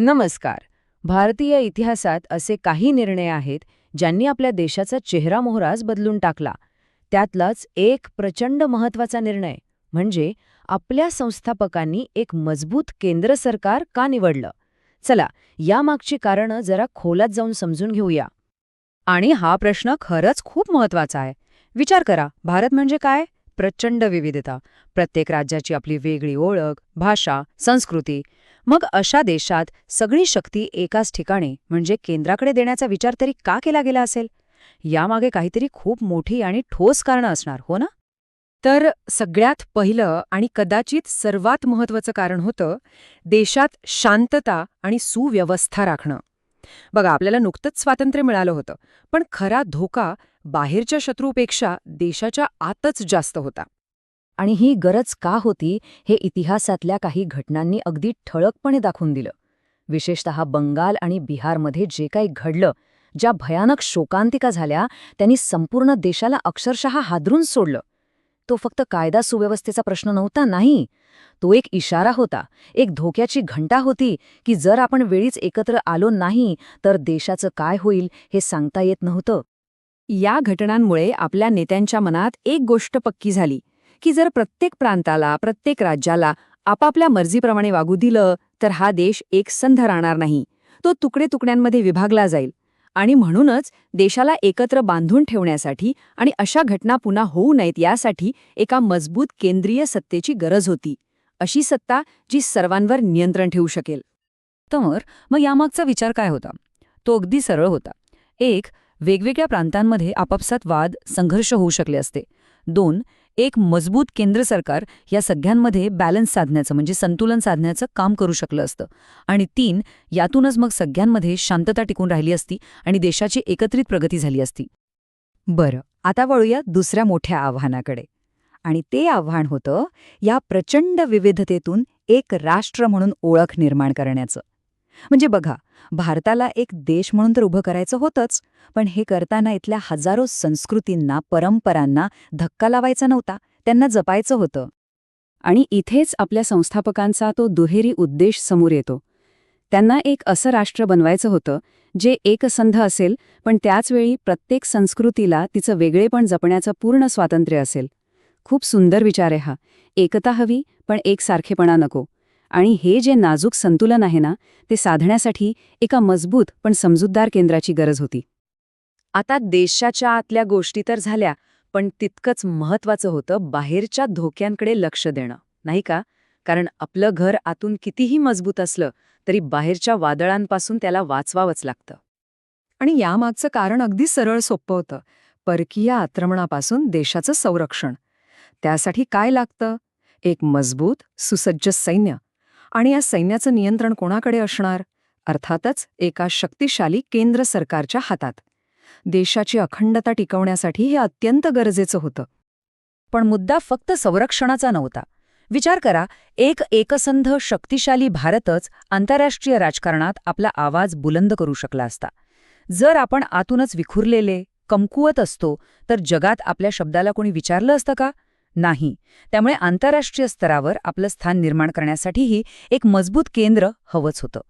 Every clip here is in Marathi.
नमस्कार. भारतीय इतिहासात असे काही निर्णय आहेत ज्यांनी आपल्या देशाचा चेहरा मोहराच बदलून टाकला. त्यातलाच एक प्रचंड महत्त्वाचा निर्णय म्हणजे आपल्या संस्थापकांनी एक मजबूत केंद्र सरकार का निवडलं? चला यामागची कारणं जरा खोलात जाऊन समजून घेऊया. आणि हा प्रश्न खरंच खूप महत्त्वाचा आहे. विचार करा भारत म्हणजे काय? प्रचंड विविधता. प्रत्येक राज्याची आपली वेगळी ओळख भाषा संस्कृती. मग अशा देशात सगळी शक्ती एकाच ठिकाणी म्हणजे केंद्राकडे देण्याचा विचार तरी का केला गेला असेल? यामागे काहीतरी खूप मोठी आणि ठोस कारणं असणार हो ना? तर सगळ्यात पहिलं आणि कदाचित सर्वात महत्वाचं कारण होतं देशात शांतता आणि सुव्यवस्था राखणं. बघा आपल्याला नुकतंच स्वातंत्र्य मिळालं होतं पण खरा धोका बाहेरच्या शत्रूपेक्षा देशाच्या आतच जास्त होता. आणि ही गरज का होती हे इतिहासातल्या काही घटनांनी अगदी ठळकपणे दाखवून दिलं. विशेषतः बंगाल आणि बिहारमध्ये जे काही घडलं ज्या भयानक शोकांतिका झाल्या त्यांनी संपूर्ण देशाला अक्षरशः हादरून सोडलं. तो फक्त कायदा सुव्यवस्थेचा प्रश्न नव्हता नाही. तो एक इशारा होता एक धोक्याची घंटा होती की जर आपण वेळीच एकत्र आलो नाही तर देशाचं काय होईल हे सांगता येत नव्हतं. या घटनांमुळे आपल्या नेत्यांच्या मनात एक गोष्ट पक्की झाली. की जर प्रत्येक प्रांताला प्रत्येक राज्याला आपापल्या मर्जीप्रमाणे वागू दिलं तर हा देश एक संध राहणार नाही. तो तुकडे तुकड्यांमध्ये विभागला जाईल. आणि म्हणूनच देशाला एकत्र बांधून ठेवण्यासाठी आणि अशा घटना पुन्हा होऊ नयेत यासाठी एका मजबूत केंद्रीय सत्तेची गरज होती. अशी सत्ता जी सर्वांवर नियंत्रण ठेवू शकेल. तर मग यामागचा विचार काय होता? तो अगदी सरळ होता. एक वेगवेगळ्या प्रांतांमध्ये आपापसात वाद संघर्ष होऊ शकले असते. दोन एक मजबूत केंद्र सरकार या सगळ्यांमध्ये बॅलन्स साधण्याचं म्हणजे संतुलन साधण्याचं काम करू शकलं असतं. आणि तीन यातूनच मग सगळ्यांमध्ये शांतता टिकून राहिली असती आणि देशाची एकत्रित प्रगती झाली असती. बरं आता वळूया दुसऱ्या मोठ्या आव्हानाकडे. आणि ते आव्हान होतं या प्रचंड विविधतेतून एक राष्ट्र म्हणून ओळख निर्माण करण्याचं. म्हणजे बघा भारताला एक देश म्हणून तर उभं करायचं होतंच पण हे करताना इथल्या हजारो संस्कृतींना परंपरांना धक्का लावायचा नव्हता त्यांना जपायचं होतं. आणि इथेच आपल्या संस्थापकांचा तो दुहेरी उद्देश समोर येतो. त्यांना एक असं राष्ट्र बनवायचं होतं जे एकसंध असेल पण त्याचवेळी प्रत्येक संस्कृतीला तिचं वेगळेपण जपण्याचं पूर्ण स्वातंत्र्य असेल. खूप सुंदर विचार आहे हा. एकता हवी पण एकसारखेपणा नको. आणि हे जे नाजूक संतुलन आहे ना ते साधण्यासाठी एका मजबूत पण समजूतदार केंद्राची गरज होती. आता देशाच्या आतल्या गोष्टी तर झाल्या पण तितकंच महत्वाचं होतं बाहेरच्या धोक्यांकडे लक्ष देणं नाही का? कारण आपलं घर आतून कितीही मजबूत असलं तरी बाहेरच्या वादळांपासून त्याला वाचवावंच लागतं. आणि यामागचं कारण अगदी सरळ सोपं होतं परकीय आक्रमणापासून देशाचं संरक्षण. त्यासाठी काय लागतं? एक मजबूत सुसज्ज सैन्य. आणि या सैन्याचं नियंत्रण कोणाकडे असणार? अर्थातच एका शक्तिशाली केंद्र सरकारच्या हातात. देशाची अखंडता टिकवण्यासाठी हे अत्यंत गरजेचं होतं. पण मुद्दा फक्त संरक्षणाचा नव्हता. विचार करा एक एकसंध शक्तिशाली भारतच आंतरराष्ट्रीय राजकारणात आपला आवाज बुलंद करू शकला असता. जर आपण आतूनच विखुरलेले कमकुवत असतो तर जगात आपल्या शब्दाला कोणी विचारलं असतं का? नाही. त्यामुळे आंतरराष्ट्रीय स्तरावर आपलं स्थान निर्माण करण्यासाठीही एक मजबूत केंद्र हवंच होतं.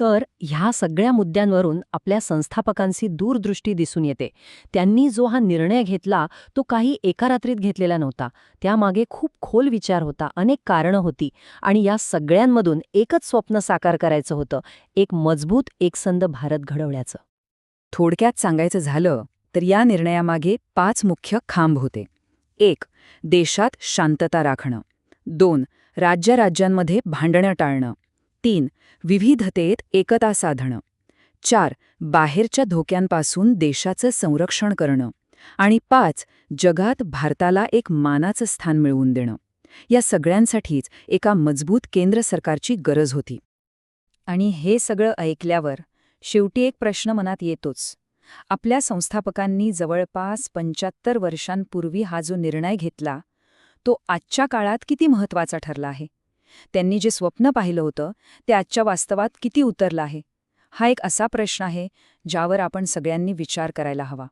तर ह्या सगळ्या मुद्द्यांवरून आपल्या संस्थापकांची दूरदृष्टी दिसून येते. त्यांनी जो हा निर्णय घेतला तो काही एका रात्रीत घेतलेला नव्हता. त्यामागे खूप खोल विचार होता अनेक कारणं होती आणि या सगळ्यांमधून एकच स्वप्न साकार करायचं होतं एक मजबूत एकसंध भारत घडवण्याचं. थोडक्यात सांगायचं झालं तर या निर्णयामागे पाच मुख्य खांब होते. एक देशात शांतता राखणं. दोन राज्यराज्यांमध्ये भांडणं टाळणं. तीन विविधतेत एकता साधणं. चार बाहेरच्या धोक्यांपासून देशाचं संरक्षण करणं. आणि पाच जगात भारताला एक मानाचं स्थान मिळवून देणं. या सगळ्यांसाठीच एका मजबूत केंद्र सरकारची गरज होती. आणि हे सगळं ऐकल्यावर शेवटी एक प्रश्न मनात येतोच. आपल्या संस्थापकांनी जवळपास पंच्याहत्तर वर्षांपूर्वी हा जो निर्णय घेतला तो आजच्या काळात किती महत्त्वाचा ठरला आहे? त्यांनी जे स्वप्न पाहिलं होतं ते आजच्या वास्तवात किती उतरलं आहे? हा एक असा प्रश्न आहे ज्यावर आपण सगळ्यांनी विचार करायला हवा.